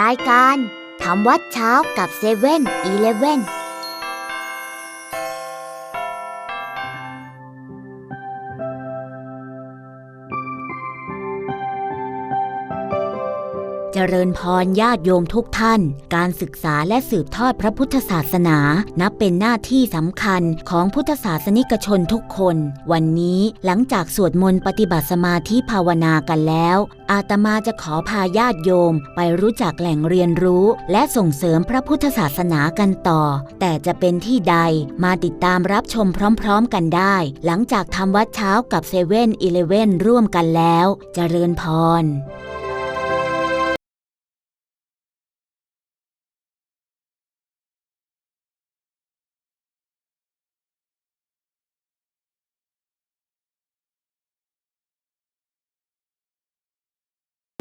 รายการทำวัดเช้ากับเซเว่นอีเลฟเว่น เจริญพรญาติโยมทุกท่าน การศึกษาและสืบทอดพระพุทธศาสนา นับเป็นหน้าที่สำคัญของพุทธศาสนิกชนทุกคน วันนี้หลังจากสวดมนต์ปฏิบัติสมาธิภาวนากันแล้ว อาตมาจะขอพาญาติโยมไปรู้จักแหล่งเรียนรู้ และส่งเสริมพระพุทธศาสนากันต่อ แต่จะเป็นที่ใดมาติดตามรับชมพร้อมๆกันได้ หลังจากทำวัดเช้ากับเซเว่นอีเลเว่นร่วมกันแล้ว เจริญพร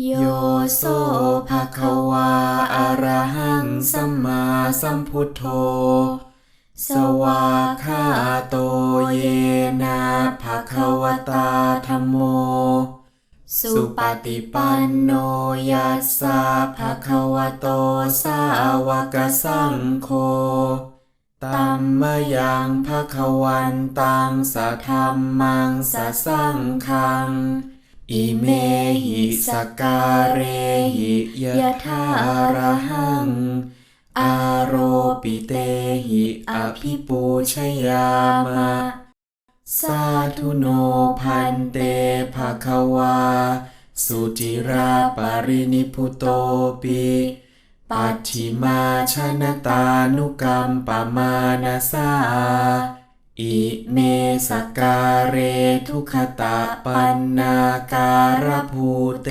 โยโสภะคะวาอะระหังสัมมาสัมพุทโธ สวากขาโตเยนะภะคะวตาธัมโม สุปฏิปันโนยัสสะภะคะวโตสาวกสังโฆตัมมะยังภะคะวันตังสะธรรมังสะสังฆัง อิเมหิสกการเรหิยะทาระหัง อาโรปิเตหิอภิปูชยามะ สาธุโนพันเตภะคะวา สุจิราปรินิพุโตปิปัจฉิมาชนตานุกรรมปมานาสา อิเมสการเรทุขตะปันนาการภูเต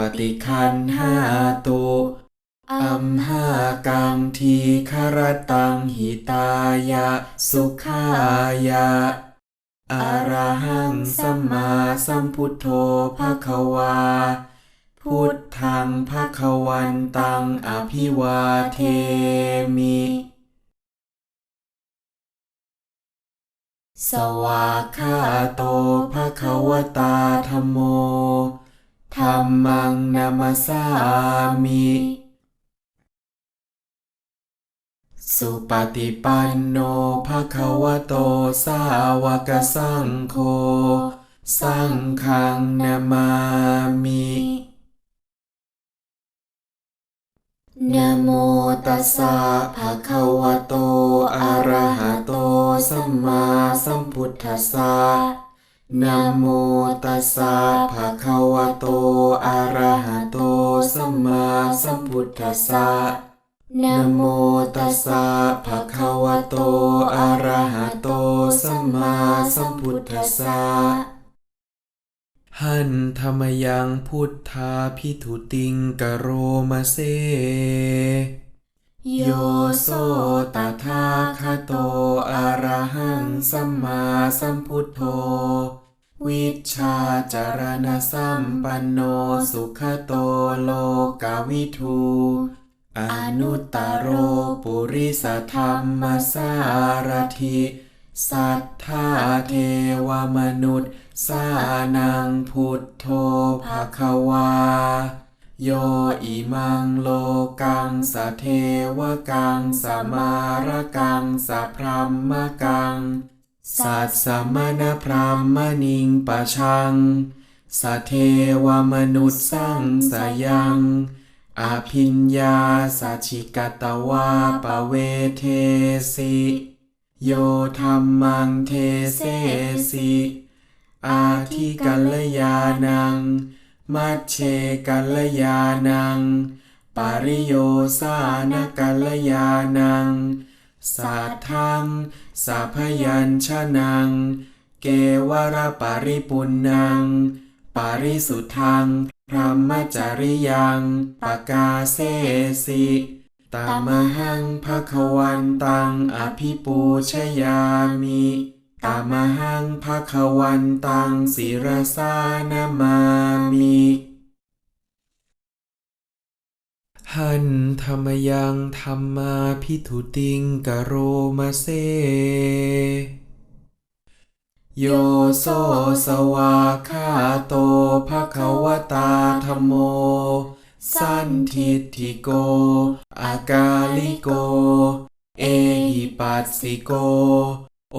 ปฏิคันหาตุอัมหากังทีคารตังหิตายะ สุขายะอรหังสัมมาสัมพุทโธภะคะวา พุทธังภะคะวันตังอภิวาเทมิ สวากขาโตภะคะวตาธัมโมธัมมังนามาสามิ สุปฏิปันโนภะคะวโตสาวกสังโฆสังฆังนามามินะโมตัสสะภะคะวโตอะระหะโต สัมมาสัมพุทธัสสะนะโมตัสสะภะคะวะโต อะระหะโต สัมมาสัมพุทธัสสะนะโมตัสสะภะคะวะโต อะระหะโต สัมมาสัมพุทธัสสะหันธรรมยังพุทธาพิทุติงกโรมาเซ โยโสตถาคโตอรหังสัมมาสัมพุทโธ วิชชาจารณสัมปันโนสุขโตโลกาวิทูอนุตตโรปุริสธรรมสารถิสัทธาเทวมนุษย์สานังพุทโธภควา โยอิมังโลกังสะเทวกังสมารกังสะพรัมกัง สัตสมณพรามณิงปะชังสะเทวมนุษย์สังสยังอภิญญาสัชิกตวาปะเวเทสิ โยธรรมังเทเสสิ อาทิกัลยานัง มัชเชกัลยานัง ปาริโยสานกัลยานัง สัทธังสัพยัญชนัง เกวรปาริปุณนัง ปาริสุทธังพรหมจริยังปกาเสสิตามหังภควันตังอภิปูชยามิ ตามหังภควันตังศิรสานามามิหันธรรมยังธรรมาพิทุติงกโรมาเซ โยโซสวาคาโตภะควตาธรรมโม สันทิฏฐิโก อากาลิโก เอหิปัสสิโก โอ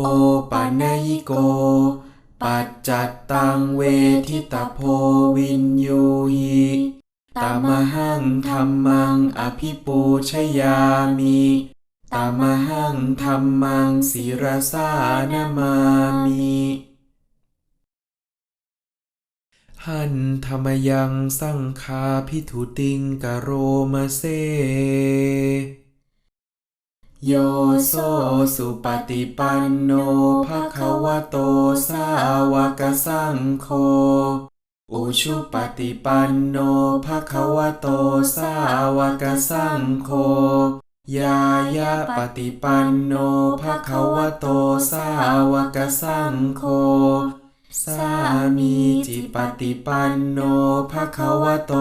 ปันญิโก ปัจจัตตังเวทิตาโพวินยูหิตามหังธรรมังอภิปูชยามิตามหังธรรมังศิรสานามามิหันธรรมยังสังคาพิทุติงกโรมาเซ โยโซสุปฏิปันโนภะคะวะโตสาวกสังโฆอุชุปฏิปันโนภะคะวะโตสาวกสังโฆยายะปฏิปันโนภะคะวะโตสาวกสังโฆสามีจิปฏิปันโนภะคะวะโต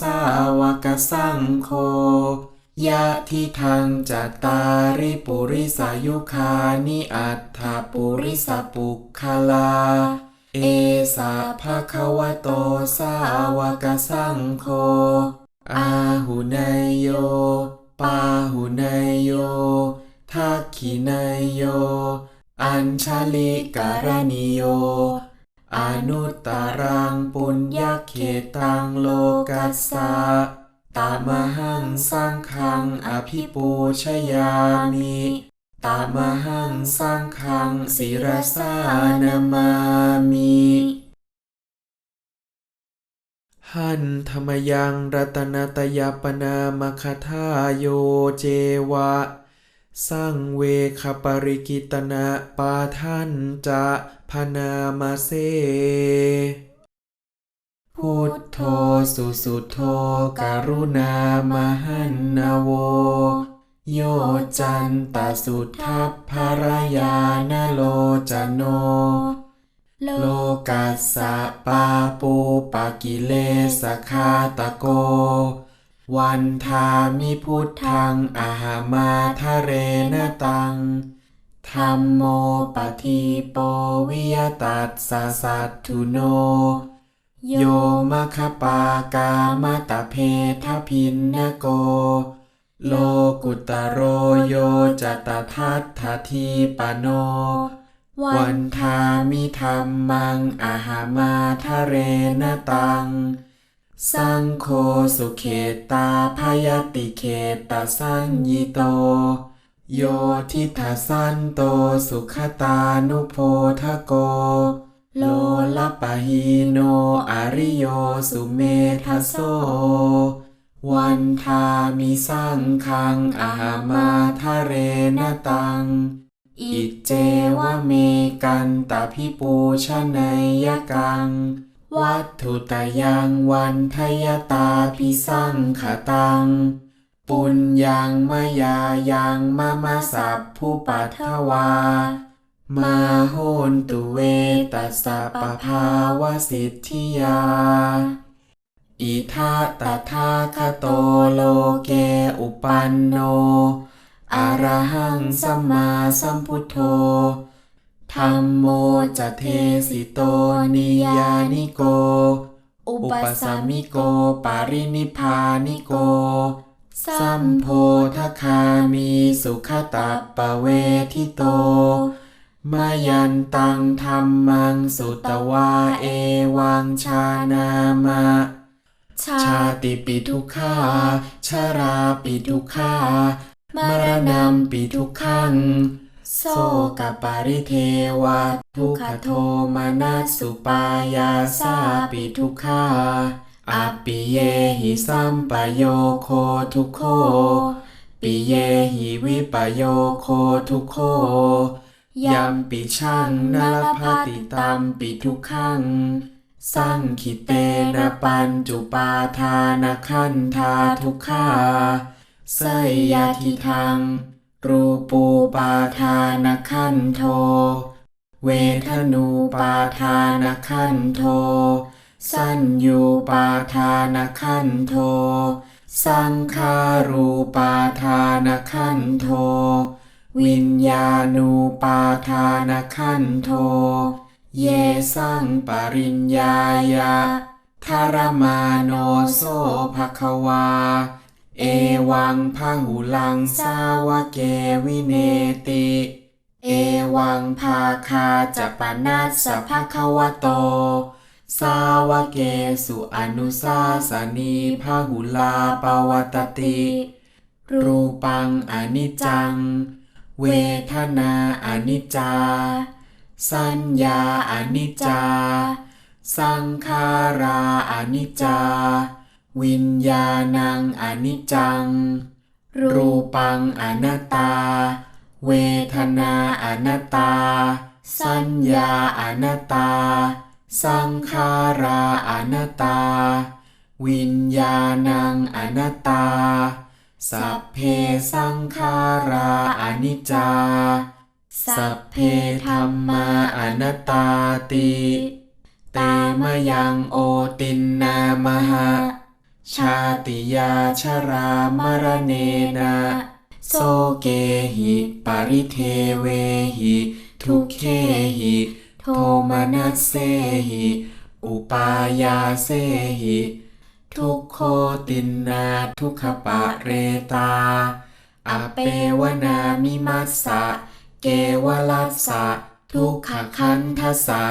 สาวกสังโฆ ยะทิทังจัตตาริปุริสายุคานิอัตถปุริสปุคคลา เอสะภะคะวะโตสาวกสังโฆอาหุนายโย ปาหุนายโยทักขินายโย อัญชลิการณิโย อนุตตรังปุญญเขตังโลกัสสะ ตามหังสังขังอภิปูชยามิตามหังสังขังศิรสานามามิหันธรรมยังรัตนตยปนามคทาโยเจวะสังเวคปริกิตนะปาทันจะพนามาเซ พุทโธสุสุโธกรุณามหันนาโว โยจันตสุทัพภรยานโลจโน โลกัสสะปาปูปะกิเลสคาตะโก วันทามิพุทธังอาหามาทะเรนตังธรรมโมปะทีโปวิยตัสสะสัตถุโน โยมะคปากามะตะเพทพินนโก โลกุตโรโยจตทัตถทีปโน วันทามิธรรมังอาหามาทะเรนตัง สังโฆสุเขตาพยติเขตาสัญญิโต โยทิทัสสันโตสุขตานุโพทะโก โลลปะหิโนอริโยสุเมทัสโสวันทามิสังคังอาหามาทะเรนตัง อิเจวะเมกันตาพิปูชนยกัง วัตถุตยังวันทยตาพิสังขตัง ปุญญังมยายังมะมะสัพผู้ปัทวา มาโหนตุเวตัสปะภาวสิทธิยา อิทาตถาคโตโลเกอุปันโนอะรหังสัมมาสัมพุทโธธัมโมจะเทสิโตนิยานิโก อุปสัมมิโกปารินิพานิโก สัมโพธคามีสุขตาปะเวทิโต มายันตังธรรมังสุตวาเอวังชานามะ ชาติปิทุกขาชาราปิทุกขามรณะปิทุกขัง โสกปาริเทวะทุขโทมานัสสุปายาสาปิทุกขาอปิเยหิสัมปโยโคทุโค ปิเยหิวิปโยโคทุโค ยัมปิชังนลภาติตัมปิทุกขังสังคิเตนะปัญจุปาทานขันธาทุกขาเสยยาทิทังรูปูปาทานขันโท เวทนูปาทานขันโท สัญญูปาทานขันโท สังขารูปาทานขันโท วิญญาณูปาทานขันโท เยสังปริญญายะทารมาโนโสภควา เอวังพหุลังสาวเกวิเนติ เอวังภาคาจะปนัสสะภควโต สาวเกสุอนุสาสนีพหุลาปวัตติ รูปังอนิจจัง เวทนาอนิจจา สัญญาอนิจจา สังขาราอนิจจา วิญญาณังอนิจจัง รูปังอนัตตา เวทนาอนัตตา สัญญาอนัตตา สังขาราอนัตตา วิญญาณังอนัตตา สัพเพสังขาราอนิจจา สัพเพธรรมาอนัตตาติ เตมยังโอตินนามหะ ชาติยาชรามรเนนะโสเกหิปริเทเวหิทุกเคหิโทมนัสเสหิ อุปายาเสหิ ทุกโคตินนาทุกขปะเรตา อเปวนามิมัสสะ เกวลัสสะ ทุกขคันทสสะ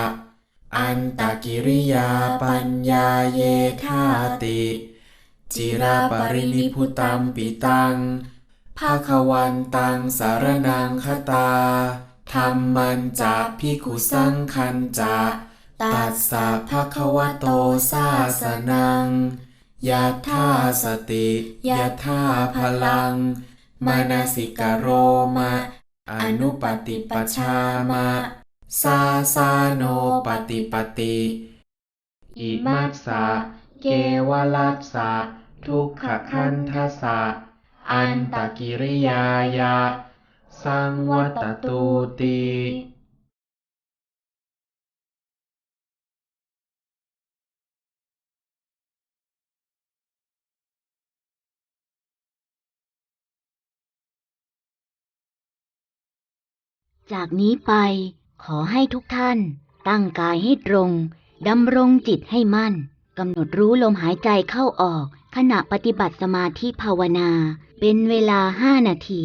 อันตกิริยาปัญญาเยธาติ จิราปรินิพุตัมปิตังภาควันตังสารนังคตาธรรมันจะพิกุสังคันจะตัสสะภะคะวะโตสาสนัง ยะธาสติยะธาพลัง มานสิกโรมะอนุปติปชามะสาสาโนปฏิปติ อิมัสสะเกวลัสสะทุกขคันทสสะอันตกิริยายะสังวัตตูติ จากนี้ไปขอให้ทุกท่านตั้งกายให้ตรงดำรงจิตให้มั่นกำหนดรู้ลมหายใจเข้าออก ขณะปฏิบัติสมาธิภาวนา เป็นเวลาห้านาที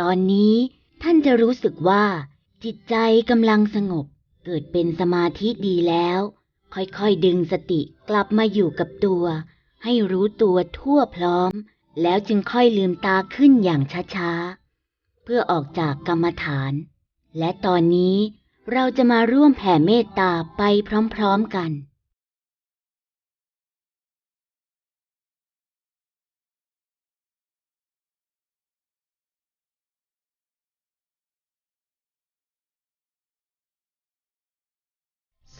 ตอนนี้ท่านจะรู้สึกว่า จิตใจกำลังสงบ เกิดเป็นสมาธิดีแล้ว ค่อยๆดึงสติกลับมาอยู่กับตัว ให้รู้ตัวทั่วพร้อม แล้วจึงค่อยลืมตาขึ้นอย่างช้าๆ เพื่อออกจากกรรมฐาน และตอนนี้เราจะมาร่วมแผ่เมตตาไปพร้อมๆกัน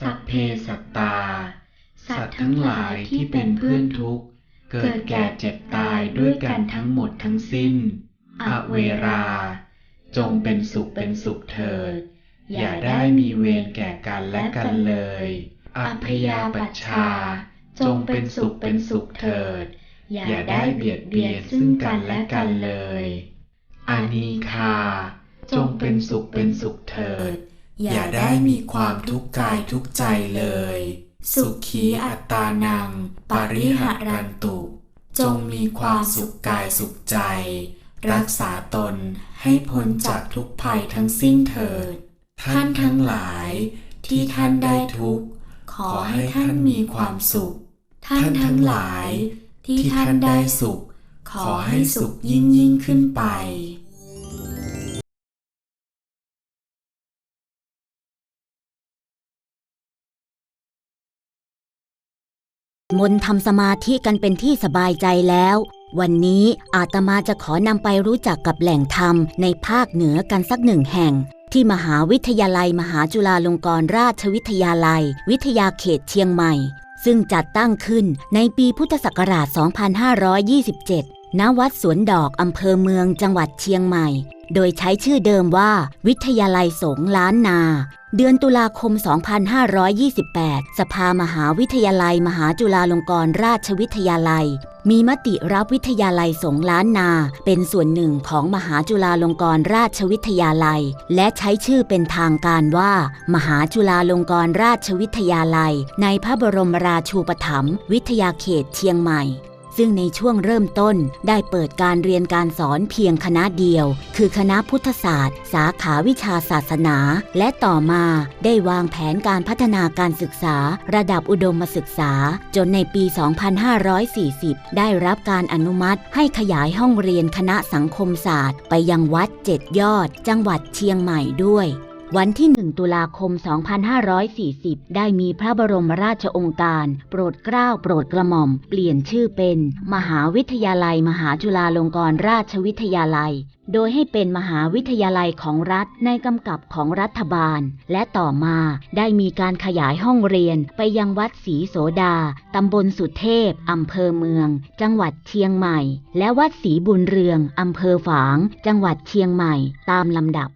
สัพเพสัตตา สัตว์ทั้งหลายที่เป็นเพื่อนทุกข์ เกิดแก่เจ็บตายด้วยกันทั้งหมดทั้งสิ้น อเวรา จงเป็นสุขเป็นสุขเถิด อย่าได้มีเวรแก่กันและกันเลย อัพยาปัชชา จงเป็นสุขเป็นสุขเถิด อย่าได้เบียดเบียนซึ่งกันและกันเลย อานีคา จงเป็นสุขเป็นสุขเถิด อย่าได้มีความทุกข์กายทุกใจเลย สุขีอัตตานัง ปริหารันตุ จงมีความสุขกายสุขใจ รักษาตนให้พ้นจากทุกภัยทั้งสิ้นเถิด ท่านทั้งหลายที่ท่านได้ทุกข์ ขอให้ท่านมีความสุข ท่านทั้งหลายที่ท่านได้สุข ขอให้สุขยิ่งยิ่งขึ้นไป มนต์ทำสมาธิกันเป็นที่สบายใจแล้ว วันนี้อาตมาจะขอนำไปรู้จักกับแหล่งธรรมในภาคเหนือกันสักหนึ่งแห่ง ที่มหาวิทยาลัยมหาจุฬาลงกรณราชวิทยาลัย วิทยาเขตเชียงใหม่ ซึ่งจัดตั้งขึ้นในปีพุทธศักราช 2527 ณวัดสวนดอกอำเภอเมืองจังหวัดเชียงใหม่ โดยใช้ชื่อเดิมว่า วิทยาลัยสงล้านนา เดือนตุลาคม 2528 สภามหาวิทยาลัย มหาจุฬาลงกรณราชวิทยาลัย มีมติรับวิทยาลัยสงล้านนา เป็นส่วนหนึ่งของมหาจุฬาลงกรณราชวิทยาลัย และใช้ชื่อเป็นทางการว่า มหาจุฬาลงกรณราชวิทยาลัย ในพระบรมราชูปถัมภ์วิทยาเขตเชียงใหม่ ซึ่งในช่วงเริ่มต้นได้เปิดการเรียนการสอนเพียงคณะเดียว คือคณะพุทธศาสตร์ สาขาวิชาศาสนา และต่อมาได้วางแผนการพัฒนาการศึกษา ระดับอุดมศึกษา จนในปี 2540 ได้รับการอนุมัติให้ขยายห้องเรียนคณะสังคมศาสตร์ ไปยังวัดเจ็ดยอด จังหวัดเชียงใหม่ด้วย วันที่ 1 ตุลาคม 2540 ได้มีพระบรมราชองค์การ โปรดเกล้าโปรดกระหม่อม เปลี่ยนชื่อเป็น มหาวิทยาลัยมหาจุฬาลงกรณราชวิทยาลัย โดยให้เป็นมหาวิทยาลัยของรัฐในกำกับของรัฐบาล และต่อมาได้มีการขยายห้องเรียนไปยังวัดศรีโสดา ตำบลสุเทพ อำเภอเมือง จังหวัดเชียงใหม่ และวัดศรีบุญเรือง อำเภอฝาง จังหวัดเชียงใหม่ ตามลำดับ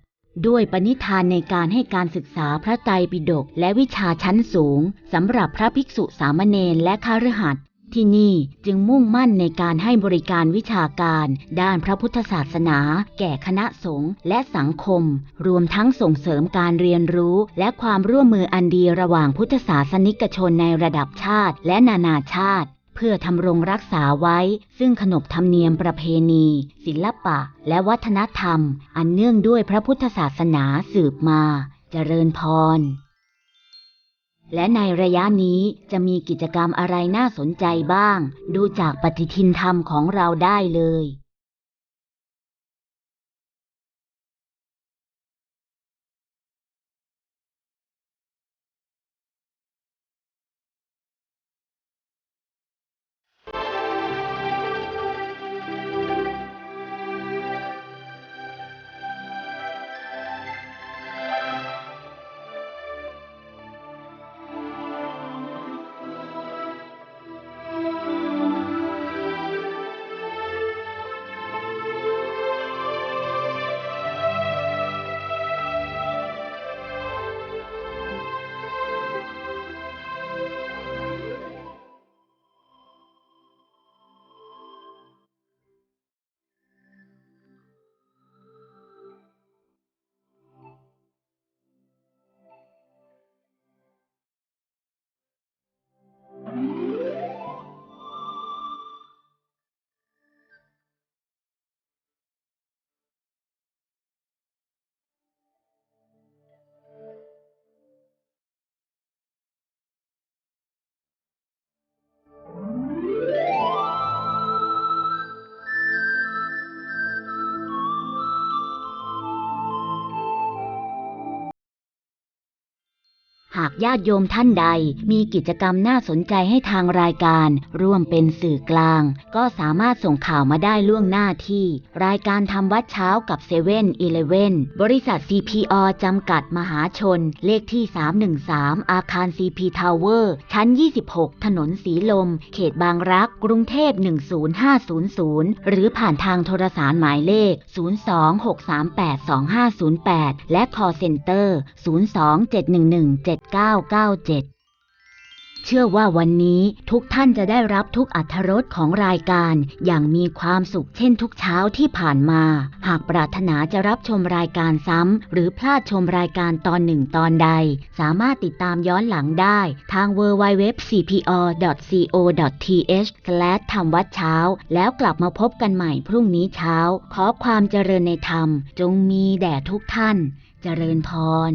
ด้วยปณิธานในการให้การศึกษาพระไตรปิฎกและวิชาชั้นสูงสำหรับพระภิกษุสามเณรและคฤหัสถ์ที่นี่จึงมุ่งมั่นในการให้บริการวิชาการ ด้านพระพุทธศาสนา แก่คณะสงฆ์และสังคม รวมทั้งส่งเสริมการเรียนรู้ และความร่วมมืออันดีระหว่างพุทธศาสนิกชนในระดับชาติและนานาชาติ เพื่อทำรงรักษาไว้ ซึ่งขนบธรรมเนียมประเพณี ศิลปะ และวัฒนธรรม อันเนื่องด้วยพระพุทธศาสนาสืบมา เจริญพร และในระยะนี้จะมีกิจกรรมอะไรน่าสนใจบ้าง ดูจากปฏิทินธรรมของเราได้เลย ญาติโยมท่านใด มีกิจกรรมน่าสนใจให้ทางรายการ ร่วมเป็นสื่อกลาง ก็สามารถส่งข่าวมาได้ล่วงหน้าที่ รายการทำวัดเช้ากับ7 e เ e ่ e อีเลเวนบริษัท CPO จำกัดมหาชน เลขที่ 313 อาคาร CP Tower ชั้น 26 ถนนสีลม เขตบางรัก กรุงเทพ 10500 หรือผ่านทางโทรสารหมายเลข 026382508 และ call center 997 เชื่อว่าวันนี้ทุกท่านจะได้รับทุกอัธรสของรายการอย่างมีความสุขเช่นทุกเช้าที่ผ่านมา หากปรารถนาจะรับชมรายการซ้ำ หรือพลาดชมรายการตอนหนึ่งตอนใด สามารถติดตามย้อนหลังได้ทาง www.cpo.co.th และทำวัดเช้า แล้วกลับมาพบกันใหม่พรุ่งนี้เช้า ขอความเจริญในธรรม จงมีแด่ทุกท่านเจริญพร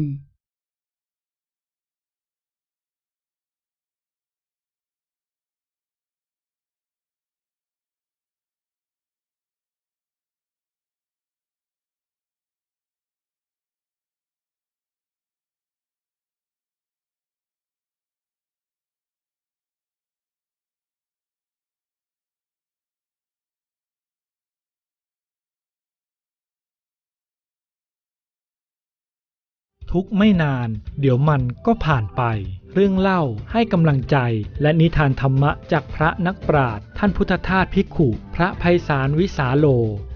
ทุกไม่นาน เดี๋ยวมันก็ผ่านไป เรื่องเล่าให้กำลังใจ และนิทานธรรมะจากพระนักปราชญ์ท่านพุทธทาสภิกขุ พระไพศาลวิสาโล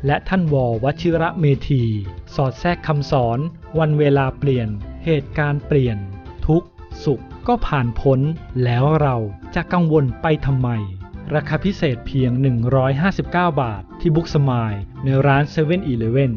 และท่านววชิระเมธี สอดแทรกคำสอน วันเวลาเปลี่ยน เหตุการณ์เปลี่ยน ทุกสุขก็ผ่านพ้น แล้วเราจะกังวลไปทำไม ราคาพิเศษเพียง 159 บาทที่บุ๊กสมายในร้าน7 e เ e ่ e อ